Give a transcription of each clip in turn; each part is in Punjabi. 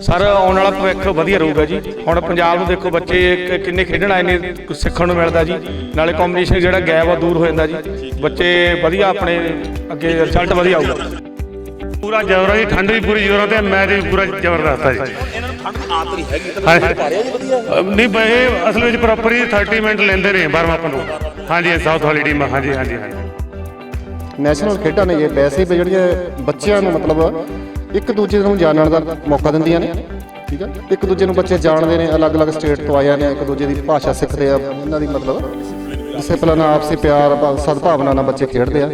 ਸਰ ਆਉਣ ਵਾਲਾ ਭਵਿੱਖ ਵਧੀਆ ਰਹੂਗਾ ਜੀ। ਹੁਣ ਪੰਜਾਬ ਨੂੰ ਦੇਖੋ ਬੱਚੇ ਕਿੰਨੇ ਖੇਡਣ ਆਏ ਨੇ ਕੁਛ ਸਿੱਖਣ ਨੂੰ ਮਿਲਦਾ ਜੀ। ਨਾਲੇ ਕੰਬੀਨੇਸ਼ਨ ਜਿਹੜਾ ਗੈਪ ਆ ਦੂਰ ਹੋ ਜਾਂਦਾ ਜੀ। ਬੱਚੇ ਵਧੀਆ ਆਪਣੇ ਅੱਗੇ ਰਿਜ਼ਲਟ ਵਧੀਆ ਆਊਗਾ। ਪੂਰਾ ਜ਼ੋਰ ਹੈ ਠੰਡ ਵੀ ਪੂਰੀ ਜ਼ੋਰਾਂ ਤੇ ਮੈਚ ਵੀ ਪੂਰਾ ਜ਼ਬਰਦਸਤ ਹੈ ਜੀ। ਇਹਨਾਂ ਨੂੰ ਠੰਡ ਆਤ ਨਹੀਂ ਹੈਗੀ ਤਾਂ ਵਧੀਆ ਨਹੀਂ ਅਸਲ ਵਿੱਚ ਪ੍ਰੋਪਰ ਹੀ 30 ਮਿੰਟ ਲੈਂਦੇ ਨੇ ਵਾਰਮ ਅਪ ਨੂੰ। ਹਾਂਜੀ ਸਾਊਥ ਵਾਲੀ ਟੀਮ ਹਾਂਜੀ ਹਾਂਜੀ ਹਾਂਜੀ। ਨੈਸ਼ਨਲ ਖੇਡਾਂ ਨੇ ਇਹ ਵੈਸੇ ਵੀ ਜਿਹੜੀਆਂ ਬੱਚਿਆਂ ਨੂੰ ਮਤਲਬ ਇੱਕ ਦੂਜੇ ਨੂੰ ਜਾਣਨ ਦਾ ਮੌਕਾ ਦਿੰਦੀਆਂ ਨੇ, ਠੀਕ ਹੈ ਇੱਕ ਦੂਜੇ ਨੂੰ ਬੱਚੇ ਜਾਣਦੇ ਨੇ, ਅਲੱਗ-ਅਲੱਗ ਸਟੇਟ ਤੋਂ ਆਏ ਨੇ, ਇੱਕ ਦੂਜੇ ਦੀ ਭਾਸ਼ਾ ਸਿੱਖਦੇ ਆ, ਇਹਨਾਂ ਦੀ ਮਤਲਬ ਡਿਸਪਲਿਨ ਆਪਸੀ ਪਿਆਰ, ਸਦਭਾਵਨਾ ਨਾਲ ਬੱਚੇ ਖੇਡਦੇ ਆ।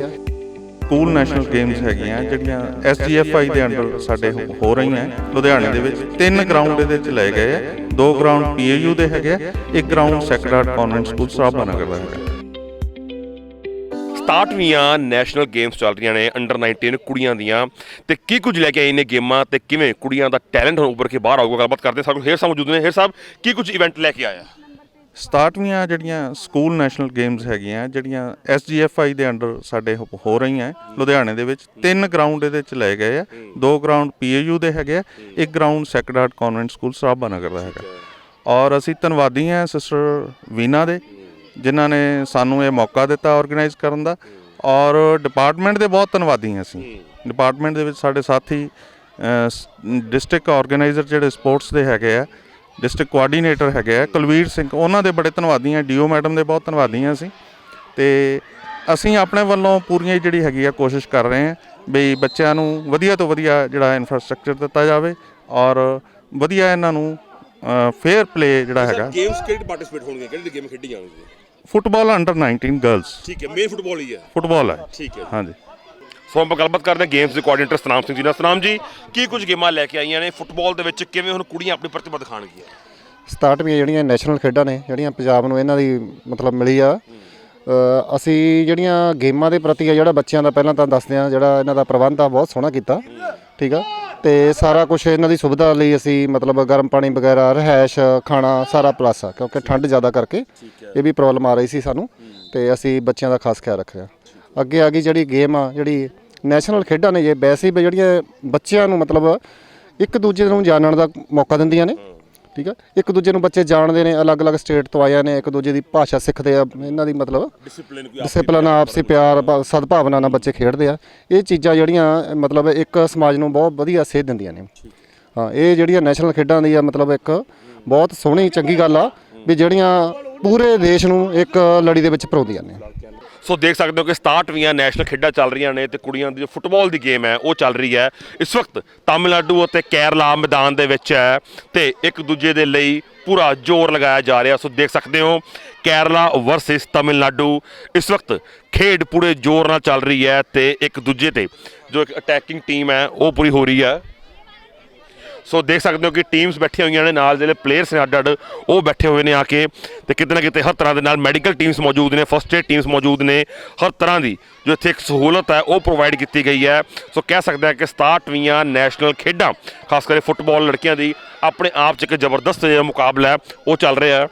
ਸਕੂਲ ਨੈਸ਼ਨਲ ਗੇਮਸ ਹੈਗੀਆਂ, ਜਿਹੜੀਆਂ ਐਸਜੀਐਫਆਈ ਦੇ ਅੰਡਰ ਸਾਡੇ ਹੋ- ਰਹੀਆਂ ਲੁਧਿਆਣੇ ਦੇ ਵਿੱਚ। ਤਿੰਨ ਗਰਾਊਂਡ ਇਹਦੇ ਵਿੱਚ ਲਏ ਗਏ ਆ ਦੋ ਗਰਾਊਂਡ ਪੀਏਯੂ ਦੇ ਹੈਗੇ ਆ, ਇੱਕ ground Sacred Convent School Sarabha Nagar ਦਾ ਹੈਗਾ। 67ਵੀਆਂ ਨੈਸ਼ਨਲ ਗੇਮਸ ਚੱਲ ਰਹੀਆਂ ਨੇ ਅੰਡਰ 19 ਕੁੜੀਆਂ ਦੀਆਂ। ਤੇ ਕੀ ਕੁਝ ਲੈ ਕੇ ਆਏ ਨੇ ਗੇਮਾਂ ਤੇ ਕਿਵੇਂ ਕੁੜੀਆਂ ਦਾ ਟੈਲੈਂਟ ਹੁਣ ਉੱਭਰ ਕੇ ਬਾਹਰ ਆਊਗਾ, ਗੱਲਬਾਤ ਕਰਦੇ ਸਾਡੇ ਕੋਲ ਹੇਰ ਸਾਹਿਬ ਮੌਜੂਦ ਨੇ। ਹੇਰ ਸਾਹਿਬ, ਕੀ ਕੁਝ ਇਵੈਂਟ ਲੈ ਕੇ ਆਇਆ? 67ਵੀਆਂ ਜਿਹੜੀਆਂ ਸਕੂਲ ਨੈਸ਼ਨਲ ਗੇਮਸ ਹੈਗੀਆਂ, ਜਿਹੜੀਆਂ ਐਸਜੀਐਫਆਈ ਦੇ ਅੰਡਰ ਸਾਡੇ ਹੋ ਰਹੀਆਂ ਲੁਧਿਆਣੇ ਦੇ ਵਿੱਚ। ਤਿੰਨ ਗਰਾਊਂਡ ਇਹਦੇ 'ਚ ਲਏ ਗਏ ਆ ਦੋ ਗਰਾਊਂਡ ਪੀਏਯੂ ਦੇ ਹੈਗੇ ਆ ਇੱਕ ground Sacred Convent School Sarabha Nagar ਦਾ ਹੈਗਾ। ਔਰ ਅਸੀਂ ਧੰਨਵਾਦੀ ਹਾਂ ਸਿਸਟਰ ਵੀਨਾ ਦੇ। ਜਿਨ੍ਹਾਂ ਨੇ ਸਾਨੂੰ ਇਹ ਮੌਕਾ ਦਿੱਤਾ ਆਰਗੇਨਾਈਜ਼ ਕਰਨ ਦਾ। ਔਰ ਡਿਪਾਰਟਮੈਂਟ ਦੇ ਬਹੁਤ ਧੰਨਵਾਦੀ ਹਾਂ ਅਸੀਂ। ਡਿਪਾਰਟਮੈਂਟ ਦੇ ਵਿੱਚ ਸਾਡੇ ਸਾਥੀ ਡਿਸਟ੍ਰਿਕਟ ਆਰਗੇਨਾਈਜ਼ਰ ਜਿਹੜੇ ਸਪੋਰਟਸ ਦੇ ਹੈਗੇ ਆ ਡਿਸਟ੍ਰਿਕਟ ਕੋਆਰਡੀਨੇਟਰ ਹੈਗੇ ਆ ਕੁਲਵੀਰ ਸਿੰਘ ਉਹਨਾਂ ਦੇ ਬੜੇ ਧੰਨਵਾਦੀ ਹਾਂ ਡੀਓ ਮੈਡਮ ਦੇ ਬਹੁਤ ਧੰਨਵਾਦੀ ਹਾਂ ਅਸੀਂ। ਤੇ ਅਸੀਂ ਆਪਣੇ ਵੱਲੋਂ ਪੂਰੀਆਂ ਜਿਹੜੀ ਹੈਗੀ ਆ ਕੋਸ਼ਿਸ਼ ਕਰ ਰਹੇ ਹਾਂ ਵੀ ਬੱਚਿਆਂ ਨੂੰ ਵਧੀਆ ਤੋਂ ਵਧੀਆ ਜਿਹੜਾ ਇਨਫਰਾਸਟ੍ਰਕਚਰ ਦਿੱਤਾ ਜਾਵੇ ਔਰ ਵਧੀਆ ਇਹਨਾਂ ਨੂੰ ਫੇਅਰ ਪਲੇ ਜਿਹੜਾ ਹੈਗਾ। ਗੇਮਸ ਕਿਹੜੇ ਪਾਰਟਿਸਿਪੇਟ ਹੋਣਗੇ ਕਿਹੜੀ ਗੇਮ ਖੇਡੀ ਜਾਣਗੇ ਫੁੱਟਬਾਲ ਅੰਡਰ 19 ਗਰਲਸ ਠੀਕ ਹੈ ਮੇਨ ਫੁੱਟਬਾਲ ਹੀ ਹੈ। ਫੁੱਟਬਾਲ ਹੈ। ਠੀਕ ਹੈ। ਹਾਂਜੀ। ਸੋ ਆਪਾਂ ਗੱਲਬਾਤ ਕਰਦੇ ਹਾਂ ਗੇਮਸ ਦੇ ਕੋਆਰਡੀਨੇਟਰ ਸਤਨਾਮ ਸਿੰਘ ਜੀ ਨਾਲ। ਸਤਨਾਮ ਜੀ ਕੀ ਕੁਝ ਗੇਮਾਂ ਲੈ ਕੇ ਆਈਆਂ ਨੇ? ਫੁੱਟਬਾਲ ਦੇ ਵਿੱਚ ਕਿਵੇਂ ਹੁਣ ਕੁੜੀਆਂ ਆਪਣੀ ਪ੍ਰਤਿਭਾ ਦਿਖਾਣਗੀਆਂ 67ਵੀਆਂ ਜਿਹੜੀਆਂ ਨੈਸ਼ਨਲ ਖੇਡਾਂ ਨੇ ਜਿਹੜੀਆਂ ਪੰਜਾਬ ਨੂੰ ਇਹਨਾਂ ਦੀ ਮਤਲਬ ਮਿਲੀ ਆ। ਅ, ਅਸੀਂ ਜਿਹੜੀਆਂ ਗੇਮਾਂ ਦੇ ਪ੍ਰਤੀ ਆ ਜਿਹੜਾ ਬੱਚਿਆਂ ਦਾ ਪਹਿਲਾਂ ਤਾਂ ਦੱਸਦੇ ਆ ਜਿਹੜਾ ਇਹਨਾਂ ਦਾ ਪ੍ਰਬੰਧ ਆ ਬਹੁਤ ਸੋਹਣਾ ਕੀਤਾ। ਠੀਕ ਆ? ਤੇ ਸਾਰਾ ਕੁਝ ਇਹਨਾਂ ਦੀ ਸੁਵਿਧਾ ਲਈ ਅਸੀਂ ਮਤਲਬ ਗਰਮ ਪਾਣੀ ਵਗੈਰਾ ਰਹਿائش ਖਾਣਾ ਸਾਰਾ ਪਲੱਸ ਆ ਕਿਉਂਕਿ ਠੰਡ ਜ਼ਿਆਦਾ ਕਰਕੇ ਇਹ ਵੀ ਪ੍ਰੋਬਲਮ ਆ ਰਹੀ ਸੀ ਸਾਨੂੰ ਤੇ ਅਸੀਂ ਬੱਚਿਆਂ ਦਾ ਖਾਸ ਖਿਆਲ ਰੱਖ ਰਿਹਾ ਅੱਗੇ ਆ ਗਈ ਜਿਹੜੀ ਗੇਮ ਆ ਜਿਹੜੀ ਨੈਸ਼ਨਲ ਖੇਡਾਂ ਨੇ ਜੇ ਵੈਸੇ ਹੀ ਜਿਹੜੀਆਂ ਬੱਚਿਆਂ ਨੂੰ ਮਤਲਬ ਇੱਕ ਦੂਜੇ ਨੂੰ ਜਾਣਨ ਦਾ ਮੌਕਾ ਦਿੰਦੀਆਂ ਨੇ। ਠੀਕ ਆ? ਇੱਕ ਦੂਜੇ ਨੂੰ ਬੱਚੇ ਜਾਣਦੇ ਨੇ ਅਲੱਗ-ਅਲੱਗ ਸਟੇਟ ਤੋਂ ਆਏ ਨੇ ਇੱਕ ਦੂਜੇ ਦੀ ਭਾਸ਼ਾ ਸਿੱਖਦੇ ਆ ਇਹਨਾਂ ਦੀ ਮਤਲਬ ਡਿਸਪਲਿਨ ਡਿਸਪਲਿਨ ਆਪਸੀ ਪਿਆਰ ਭਾ- ਸਦਭਾਵਨਾ ਨਾਲ ਬੱਚੇ ਖੇਡਦੇ ਆ। ਇਹ ਚੀਜ਼ਾਂ ਜਿਹੜੀਆਂ ਮਤਲਬ ਇੱਕ ਸਮਾਜ ਨੂੰ ਬਹੁਤ ਵਧੀਆ ਸੇਧ ਦਿੰਦੀਆਂ ਨੇ। ਹਾਂ ਇਹ ਜਿਹੜੀਆਂ ਨੈਸ਼ਨਲ ਖੇਡਾਂ ਦੀ ਆ ਮਤਲਬ ਇੱਕ ਬਹੁਤ ਸੋਹਣੀ ਚੰਗੀ ਗੱਲ ਆ ਵੀ ਜਿਹੜੀਆਂ ਪੂਰੇ ਦੇਸ਼ ਨੂੰ ਇੱਕ ਲੜੀ ਦੇ ਵਿੱਚ ਪਰੋਦੀਆਂ ਨੇ। ਸੋ ਦੇਖ ਸਕਦੇ ਹੋ ਕਿ 67ਵੀਆਂ ਨੈਸ਼ਨਲ ਖੇਡਾਂ ਚੱਲ ਰਹੀਆਂ ਨੇ ਤੇ ਕੁੜੀਆਂ ਦੀ ਜੋ ਫੁੱਟਬਾਲ ਦੀ ਗੇਮ ਹੈ, ਉਹ ਚੱਲ ਰਹੀ ਹੈ। ਇਸ ਵਕਤ ਤਾਮਿਲਨਾਡੂ ਅਤੇ ਕੇਰਲਾ ਮੈਦਾਨ ਦੇ ਵਿੱਚ ਹੈ ਤੇ ਇੱਕ ਦੂਜੇ ਦੇ ਲਈ ਪੂਰਾ ਜ਼ੋਰ ਲਗਾਇਆ ਜਾ ਰਿਹਾ। ਸੋ ਦੇਖ ਸਕਦੇ ਹੋ, ਕੇਰਲਾ ਵਰਸਸ ਤਾਮਿਲਨਾਡੂ। ਇਸ ਵਕਤ ਖੇਡ ਪੂਰੇ ਜ਼ੋਰ ਨਾਲ ਚੱਲ ਰਹੀ ਹੈ ਤੇ ਇੱਕ ਦੂਜੇ ਤੇ ਜੋ ਇੱਕ ਅਟੈਕਿੰਗ ਟੀਮ ਹੈ, ਉਹ ਪੂਰੀ ਹੋ ਰਹੀ ਹੈ। ਸੋ ਦੇਖ ਸਕਦੇ ਹੋ ਕਿ ਟੀਮਸ ਬੈਠੀਆਂ ਹੋਈਆਂ ਨੇ ਨਾਲ ਜਿਹੜੇ ਪਲੇਅਰਸ ਨੇ ਅੱਡ ਅੱਡ ਉਹ ਬੈਠੇ ਹੋਏ ਨੇ ਆ ਕੇ ਤੇ ਕਿਤੇ ਨਾ ਕਿਤੇ ਹਰ ਤਰ੍ਹਾਂ ਦੇ ਨਾਲ ਮੈਡੀਕਲ ਟੀਮਸ ਮੌਜੂਦ ਨੇ ਫਸਟ ਏਡ ਟੀਮਸ ਮੌਜੂਦ ਨੇ, ਹਰ ਤਰ੍ਹਾਂ ਦੀ ਜੋ ਇੱਥੇ ਇੱਕ ਸਹੂਲਤ ਹੈ, ਉਹ ਪ੍ਰੋਵਾਈਡ ਕੀਤੀ ਗਈ ਹੈ। ਸੋ ਕਹਿ ਸਕਦੇ ਹਾਂ ਕਿ 67ਵੀਆਂ ਨੈਸ਼ਨਲ ਖੇਡਾਂ, ਖਾਸ ਕਰਕੇ ਫੁੱਟਬਾਲ ਲੜਕੀਆਂ ਦੀ, ਆਪਣੇ ਆਪ 'ਚ ਇੱਕ ਜ਼ਬਰਦਸਤ ਜਿਹੜਾ ਮੁਕਾਬਲਾ ਹੈ, ਉਹ ਚੱਲ ਰਿਹਾ ਹੈ।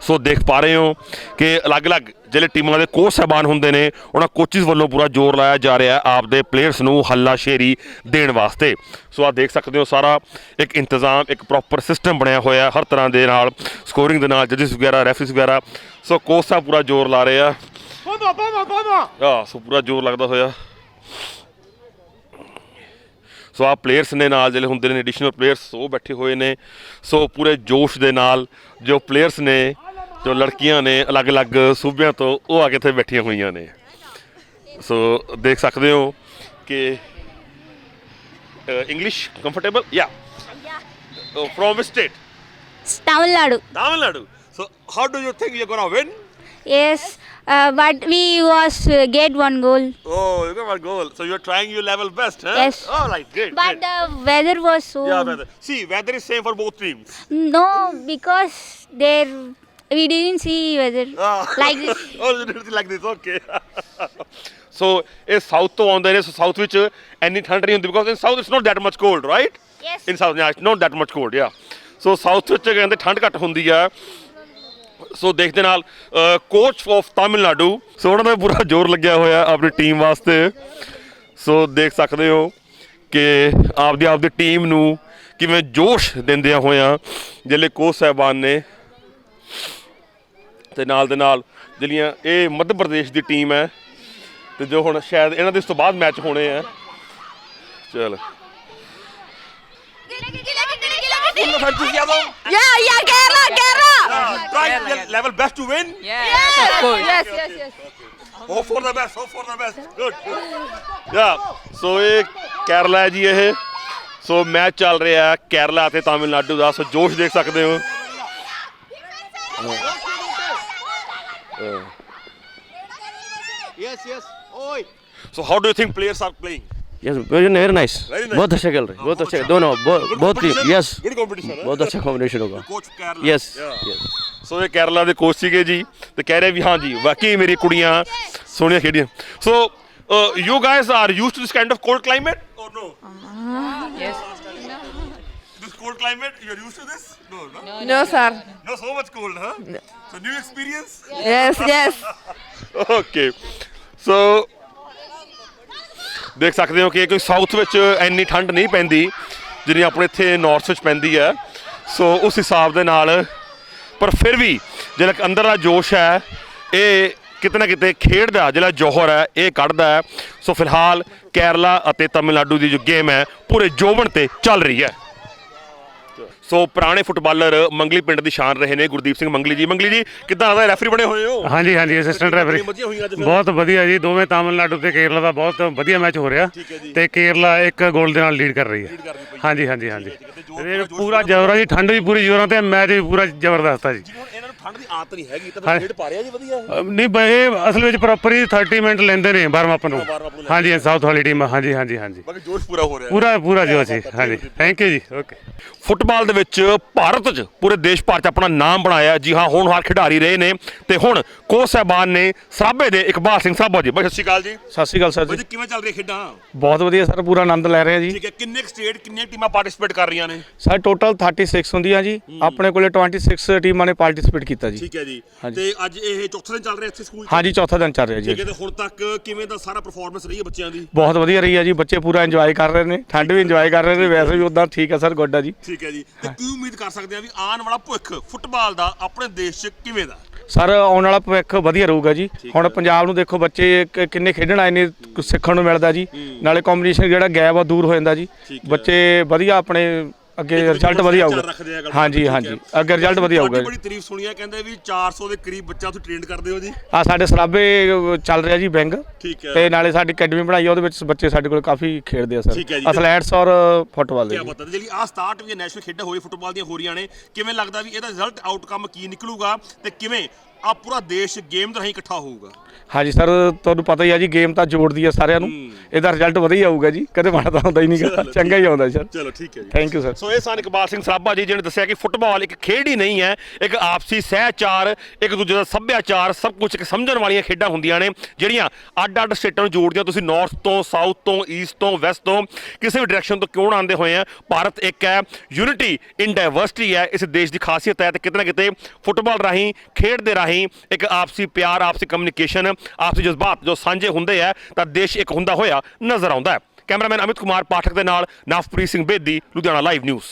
ਸੋ ਦੇਖ ਪਾ ਰਹੇ ਹੋ ਕਿ ਅਲੱਗ-ਅਲੱਗ ਜਿਹੜੇ ਟੀਮਾਂ ਦੇ ਕੋਚ ਸਾਹਿਬਾਨ ਹੁੰਦੇ ਨੇ ਉਹਨਾਂ ਕੋਚਿਸ ਵੱਲੋਂ ਪੂਰਾ ਜ਼ੋਰ ਲਾਇਆ ਜਾ ਰਿਹਾ ਹੈ ਆਪਦੇ ਪਲੇਅਰਸ ਨੂੰ ਹੱਲਾਸ਼ੇਰੀ ਦੇਣ ਵਾਸਤੇ। ਸੋ ਆ ਦੇਖ ਸਕਦੇ ਹੋ ਸਾਰਾ ਇੱਕ ਇੰਤਜ਼ਾਮ ਇੱਕ ਪ੍ਰੋਪਰ ਸਿਸਟਮ ਬਣਿਆ ਹੋਇਆ ਹਰ ਤਰ੍ਹਾਂ ਦੇ ਨਾਲ ਸਕੋਰਿੰਗ ਦੇ ਨਾਲ ਜੱਜਿਸ ਵਗੈਰਾ ਰੈਫਰੀਸ ਵਗੈਰਾ। ਸੋ ਕੋਚ ਸਾਹਿਬ ਪੂਰਾ ਜ਼ੋਰ ਲਾ ਰਹੇ ਆ। ਆ ਸੋ ਪੂਰਾ ਜ਼ੋਰ ਲੱਗਦਾ ਹੋਇਆ। ਸੋ ਆ ਪਲੇਅਰਸ ਨੇ ਨਾਲ ਜਿਹੜੇ ਹੁੰਦੇ ਨੇ ਐਡੀਸ਼ਨਲ ਪਲੇਅਰਸ ਉਹ ਬੈਠੇ ਹੋਏ ਨੇ ਸੋ ਪੂਰੇ ਜੋਸ਼ ਦੇ ਨਾਲ ਜੋ ਪਲੇਅਰਸ ਨੇ ਜੋ ਲੜਕੀਆਂ ਨੇ ਅਲੱਗ-ਅਲੱਗ ਸੂਬਿਆਂ ਤੋਂ ਉਹ ਆ ਕੇ ਇੱਥੇ ਬੈਠੀਆਂ ਹੋਈਆਂ ਨੇ ਸੋ ਦੇਖ ਸਕਦੇ ਹੋ ਕਿ ਇੰਗਲਿਸ਼ ਕੰਫਰਟੇਬਲ ਯਾ from state Tamil Nadu. Tamil Nadu. So how do you think you're gonna win? Yes, uh, but we was uh, get one goal. Oh, you got one goal. So you're trying your level best, huh? Yes. All right, great. But great. the weather was so yeah, weather. See, weather is same for both teams. no because there we didn't see weather Ah. like this. oh, you did it like this. Okay. so ਇਹ ਸਾਊਥ ਤੋਂ ਆਉਂਦੇ ਨੇ ਸੋ ਸਾਊਥ ਵਿੱਚ ਇੰਨੀ ਠੰਡ ਨਹੀਂ ਹੁੰਦੀ because in south it's not that much cold, right? Yes. In south yeah, it's not that much cold, yeah. So south ਵਿੱਚ ਕਹਿੰਦੇ ਠੰਡ ਘੱਟ ਹੁੰਦੀ ਆ ਸੋ ਦੇਖਦੇ ਨਾਲ ਕੋਚ ਆਫ ਤਾਮਿਲਨਾਡੂ ਸੋ ਉਹਨਾਂ ਦਾ ਪੂਰਾ ਜ਼ੋਰ ਲੱਗਿਆ ਹੋਇਆ ਆਪਣੀ ਟੀਮ ਵਾਸਤੇ। ਸੋ ਦੇਖ ਸਕਦੇ ਹੋ ਕਿ ਆਪਦੀ ਆਪਦੀ ਟੀਮ ਨੂੰ ਕਿਵੇਂ ਜੋਸ਼ ਦਿੰਦਿਆਂ ਹੋਇਆਂ ਜਿਹੜੇ ਕੋਚ ਸਾਹਿਬਾਨ ਨੇ ਤੇ ਨਾਲ ਦੇ ਨਾਲ ਜਿਹੜੀਆਂ ਇਹ ਮੱਧ ਪ੍ਰਦੇਸ਼ ਦੀ ਟੀਮ ਹੈ ਤੇ ਜੋ ਹੁਣ ਸ਼ਾਇਦ ਇਹਨਾਂ ਦੇ ਇਸ ਤੋਂ ਬਾਅਦ ਮੈਚ ਹੋਣੇ ਆ। ਚਲ। Yeah, yeah, Kerala, Kerala. Level best to win Yes, yes, yes, yes. Hope for the best hope for the best good yeah so ਇਹ ਕੇਰਲਾ ਹੈ ਜੀ ਇਹ ਸੋ ਮੈਚ ਚੱਲ ਰਿਹਾ ਹੈ ਕੇਰਲਾ ਤੇ ਤਾਮਿਲਨਾਡੂ ਦਾ ਸੋ ਜੋਸ਼ ਦੇਖ ਸਕਦੇ ਹੋ Yes, yes. Oi. So how do you think players are playing yes very nice बहुत अच्छा खेल रहे बहुत अच्छा दोनों बहुत ही यस बहुत अच्छा कॉम्बिनेशन होगा यस यस ਸੋ ਇਹ ਕੇਰਲਾ ਦੇ ਕੋਚ ਸੀਗੇ ਜੀ ਤੇ ਕਹਿ ਰਹੇ ਵੀ ਹਾਂ ਜੀ ਵਾਕਈ ਮੇਰੀ ਕੁੜੀਆਂ ਸੋਹਣੀਆਂ ਖੇਡੀਆਂ so you guys are used to this kind of cold climate or no yes this cold climate? You're used to this? No, no. No, no sir. No, so much cold, huh? No. So new experience? Yes, yes. okay. So ਦੇਖ ਸਕਦੇ ਹੋ ਕਿ ਕੋਈ ਸਾਊਥ ਵਿੱਚ ਇੰਨੀ ਠੰਡ ਨਹੀਂ ਪੈਂਦੀ ਜਿੰਨੀ ਆਪਣੇ ਇੱਥੇ ਨਾਰਥ ਵਿੱਚ ਪੈਂਦੀ ਹੈ। ਸੋ ਉਸ ਹਿਸਾਬ ਦੇ ਨਾਲ, ਪਰ ਫਿਰ ਵੀ ਜਿਹੜਾ ਅੰਦਰ ਦਾ ਜੋਸ਼ ਹੈ, ਇਹ ਕਿਤੇ ਨਾ ਕਿਤੇ ਖੇਡ ਦਾ ਜਿਹੜਾ ਜੋਹਰ ਹੈ, ਇਹ ਕੱਢਦਾ ਹੈ। ਸੋ ਫਿਲਹਾਲ ਕੇਰਲਾ ਅਤੇ ਤਮਿਲਨਾਡੂ ਦੀ ਜੋ ਗੇਮ ਹੈ, ਪੂਰੇ ਜੋਬਨ ਤੇ ਚੱਲ ਰਹੀ ਹੈ। ਸੋ ਪੁਰਾਣੇ ਫੁੱਟਬਾਲਰ ਮੰਗਲੀ ਪਿੰਡ ਦੀ ਸ਼ਾਨ ਰਹੇ ਨੇ ਗੁਰਦੀਪ ਸਿੰਘ ਮੰਗਲੀ ਜੀ। ਮੰਗਲੀ ਜੀ ਕਿੱਦਾਂ ਦਾ ਰੈਫਰੀ ਬਣੇ ਹੋਏ ਹੋ? ਹਾਂਜੀ ਹਾਂਜੀ ਅਸਿਸਟੈਂਟ ਰੈਫਰੀ। ਬਹੁਤ ਵਧੀਆ ਜੀ ਦੋਵੇਂ ਤਾਮਿਲਨਾਡੂ ਤੇ ਕੇਰਲਾ ਦਾ ਬਹੁਤ ਵਧੀਆ ਮੈਚ ਹੋ ਰਿਹਾ। ਤੇ ਕੇਰਲਾ ਇੱਕ ਗੋਲ ਦੇ ਨਾਲ ਲੀਡ ਕਰ ਰਹੀ ਹੈ। ਹਾਂਜੀ ਹਾਂਜੀ ਹਾਂਜੀ। ਪੂਰਾ ਜ਼ੋਰ ਆ ਜੀ ਠੰਡ ਵੀ ਪੂਰੀ ਜ਼ੋਰਾਂ ਤੇ ਮੈਚ ਵੀ ਪੂਰਾ ਜ਼ਬਰਦਸਤ ਆ ਜੀ। ਠੰਡ ਦੀ ਆਦਤ ਨਹੀਂ ਹੈਗੀ ਤਾਂ ਹਾਂ। ਫਿਰ ਖੇਡ ਪਾ ਰਿਹਾ ਜੀ ਵਧੀਆ ਅਹ ਨਹੀਂ ਬ- ਇਹ ਅਸਲ ਵਿੱਚ ਪ੍ਰੋਪਰ ਹੀ 30 ਮਿੰਟ ਲੈਂਦੇ ਨੇ ਵਾਰਮ ਅਪ ਨੂੰ। warm up ਨੂੰ ਹਾਂਜੀ ਸਾਊਥ ਵਾਲੀ ਟੀਮ ਹਾਂਜੀ ਹਾਂਜੀ ਹਾਂਜੀ। ਬਾਕੀ ਜੋਸ਼ ਪੂਰਾ ਹੋ ਰਿਹਾ ਪੂਰਾ ਪੂਰਾ ਜੋਸ਼ ਜੀ ਹਾਂਜੀ ਥੈਂਕ ਯੂ ਜੀ ਓਕੇ ਫੁੱਟਬਾਲ ਦੇ ਵਿੱਚ ਭਾਰਤ 'ਚ ਪੂਰੇ ਦੇਸ਼ ਭਰ 'ਚ ਆਪਣਾ ਨਾਮ ਬਣਾਇਆ ਜੀ ਹਾਂ ਹੋਣਹਾਰ ਖਿਡਾਰੀ ਰਹੇ ਨੇ। ਤੇ ਹੁਣ ਕੋਚ ਸਾਹਿਬਾਨ ਨੇ? ਸਰਾਭੇ ਦੇ ਇਕਬਾਲ ਸਿੰਘ ਸਾਬੋ ਜੀ। ਬਈ ਸਤਿ ਸ਼੍ਰੀ ਅਕਾਲ ਜੀ। ਸਤਿ ਸ਼੍ਰੀ ਅਕਾਲ ਸਰ ਬਾਈ ਜੀ ਜੀ ਕਿਵੇਂ ਚੱਲ ਰਹੀ ਖੇਡਾਂ? ਬਹੁਤ ਵਧੀਆ ਸਰ ਪੂਰਾ ਆਨੰਦ ਲੈ ਰਹੇ ਹਾਂ ਜੀ। ਠੀਕ ਹੈ ਕਿੰਨੇ ਸਟੇਟ ਕਿੰਨੀਆਂ ਟੀਮਾਂ ਪਾਰਟਿਸਿਪੇਟ ਕਰ ਰਹੀਆਂ ਨੇ? ਸਰ ਟੋਟਲ 36 ਹੁੰਦੀਆਂ ਜੀ। ਆਪਣੇ ਕੋਲੇ 26 ਟੀਮਾਂ ਨੇ ਪਾਰਟਿਸਿਪੇਟ ਕੀਤਾ ਜੀ। ਠੀਕ ਹੈ ਜੀ। ਹਾਂਜੀ। ਤੇ ਅੱਜ ਇਹ ਚੌਥੇ ਦਿਨ ਚੱਲ ਰਿਹਾ ਇੱਥੇ ਸਕੂਲ 'ਚ? ਹਾਂਜੀ ਚੌਥਾ ਦਿਨ ਚੱਲ ਰਿਹਾ ਠੀਕ ਜੀ ਹੈ ਤੇ ਹੁਣ ਤੱਕ ਕਿਵੇਂ ਦਾ ਸਾਰਾ ਪਰਫਾਰਮੈਂਸ ਰਹੀ ਹੈ ਬੱਚਿਆਂ ਦੀ? ਬਹੁਤ ਵਧੀਆ ਰਹੀ ਹੈ ਜੀ ਬੱਚੇ ਪੂਰਾ ਇੰਜੋਏ ਕਰ ਰਹੇ ਨੇ ਠੰਡ ਵੀ ਇੰਜੋਏ ਕਰ ਰਹੇ ਨੇ ਵੈਸੇ ਵੀ ਉਦਾਂ ਠੀਕ ਹੈ ਸਰ ਗੋਡਾ ਜੀ। ਠੀਕ ਹੈ ਜੀ। ਤੇ ਕੀ ਉਮੀਦ ਕਰ ਸਕਦੇ ਆ ਵੀ ਆਉਣ ਵਾਲਾ ਭਵਿੱਖ ਫੁੱਟਬਾਲ ਦਾ ਆਪਣੇ ਦੇਸ਼ 'ਚ ਕਿਵੇਂ ਦਾ? ਸਰ ਆਉਣ ਵਾਲਾ ਭਵਿੱਖ ਵਧੀਆ ਰਹੂਗਾ ਜੀ। ਹੁਣ ਪੰਜਾਬ ਨੂੰ ਦੇਖੋ ਬੱਚੇ ਕਿ- ਕਿੰਨੇ ਖੇਡਣ ਆਏ ਨੇ ਕੁਛ ਸਿੱਖਣ ਨੂੰ ਮਿਲਦਾ ਜੀ। ਨਾਲੇ ਕੰਪੀਟੀਸ਼ਨ ਜਿਹੜਾ ਗੈਪ ਆ ਦੂਰ ਹੋ ਜਾਂਦਾ ਜੀ। ਬੱਚੇ ਵਧੀਆ ਆਪਣੇ ਅੱਗੇ ਰਿਜ਼ਲਟ ਵਧੀਆ ਆਊਗਾ ਹਾਂਜੀ ਹੈ। ਹਾਂਜੀ। ਅੱਗੇ ਰਿਜ਼ਲਟ ਵਧੀਆ ਆਊਗਾ ਬੜੀ ਤਾਰੀਫ ਸੁਣੀ ਆ ਕਹਿੰਦੇ ਵੀ 400 ਦੇ ਕਰੀਬ ਬੱਚਾ ਤੁਸੀਂ ਟ੍ਰੇਨ ਕਰਦੇ ਹੋ ਜੀ। ਆ ਸਾਡੇ ਸਰਾਬੇ ਚੱਲ ਰਿਹਾ ਜੀ ਬੈਂਗ ਹੈ। ਤੇ ਨਾਲੇ ਸਾਡੀ ਅਕੈਡਮੀ ਬਣਾਈ ਆ ਉਹਦੇ ਵਿੱਚ ਬੱਚੇ ਸਾਡੇ ਕੋਲ ਕਾਫੀ ਖੇਡਦੇ ਆ ਸਰ। ਹੈ। ਐਥਲੈਟਸ ਔਰ ਫੁੱਟਬਾਲ ਦੇ ਕੀ। ਬਤਾ ਜਿਹੜੀ ਆ 67 ਵੀ ਨੈਸ਼ਨਲ ਖੇਡਾਂ ਹੋਈ ਫੁੱਟਬਾਲ ਦੀਆਂ ਹੋ ਰਹੀਆਂ ਨੇ ਕਿਵੇਂ ਲੱਗਦਾ ਵੀ ਇਹਦਾ ਰਿਜ਼ਲਟ ਆਊਟਕਮ ਕੀ ਨਿਕਲੂਗਾ ਤੇ ਕਿਵੇਂ ਆ ਪੂਰਾ ਦੇਸ਼ ਗੇਮ ਦੇ ਰਾਹੀਂ ਇਕੱਠਾ ਹੋਊਗਾ। ਹਾਂਜੀ ਸਰ ਤੁਹਾਨੂੰ ਪਤਾ ਹੀ ਆ ਜੀ ਗੇਮ ਤਾਂ ਜੋੜਦੀ ਆ ਸਾਰਿਆਂ ਨੂੰ। ਇਹਦਾ ਰਿਜ਼ਲਟ ਵਧੀਆ ਆਊਗਾ ਜੀ ਕਦੇ ਮਾੜਾ ਤਾਂ ਹੁੰਦਾ ਹੀ ਨਹੀਂਗਾ ਚੰਗਾ ਹੀ ਆਉਂਦਾ ਸਰ ਚਲੋ ਠੀਕ ਹੈ ਜੀ। ਥੈਂਕ ਯੂ ਸਰ ਸੋ ਇਹ ਸਨ ਇਕਬਾਲ ਸਿੰਘ ਸਰਾਭਾ ਜੀ ਜਿਹਨੇ ਦੱਸਿਆ ਕਿ ਫੁੱਟਬਾਲ ਇੱਕ ਖੇਡ ਹੀ ਨਹੀਂ ਹੈ ਇੱਕ ਆਪਸੀ ਸਹਿਚਾਰ ਇੱਕ ਦੂਜੇ ਦਾ ਸੱਭਿਆਚਾਰ ਸਭ ਕੁਝ ਇੱਕ ਸਮਝਣ ਵਾਲੀਆਂ ਖੇਡਾਂ ਹੁੰਦੀਆਂ ਨੇ ਜਿਹੜੀਆਂ ਅੱਡ-ਅੱਡ ਸਟੇਟਾਂ ਨੂੰ ਜੋੜਦੀਆਂ। ਤੁਸੀਂ ਨਾਰਥ ਤੋਂ ਸਾਊਥ ਤੋਂ ਈਸਟ ਤੋਂ ਵੈਸਟ ਤੋਂ ਕਿਸੇ ਵੀ ਡਾਇਰੈਕਸ਼ਨ ਤੋਂ ਕਿਉਂ ਨਾ ਆਉਂਦੇ ਹੋਏ ਆ ਭਾਰਤ ਇੱਕ ਹੈ ਯੂਨਿਟੀ ਇਨ ਡਾਈਵਰਸਿਟੀ ਹੈ ਇਸ ਦੇਸ਼ ਦੀ ਖਾਸੀਅਤ ਹੈ ਤੇ ਕਿਤੇ ਨਾ ਕਿਤੇ ਫੁੱਟਬਾਲ ਰਾਹੀਂ ਖੇਡ ਦੇ ਰਾਹੀਂ ਇੱਕ ਆਪਸੀ ਪਿਆਰ, ਆਪਸੀ ਕਮਿਊਨੀਕੇਸ਼ਨ ਆਪਸੀ ਜਜ਼ਬਾਤ ਜੋ ਸਾਂਝੇ ਹੁੰਦੇ ਆ, ਤਾਂ ਦੇਸ਼ ਇੱਕ ਹੁੰਦਾ ਹੋਇਆ ਨਜ਼ਰ ਆਉਂਦਾ ਹੈ। ਕੈਮਰਾਮੈਨ ਅਮਿਤ ਕੁਮਾਰ ਪਾਠਕ ਦੇ ਨਾਲ ਨਵਪ੍ਰੀਤ ਸਿੰਘ ਬੇਦੀ, ਲੁਧਿਆਣਾ ਲਾਈਵ ਨਿਊਜ਼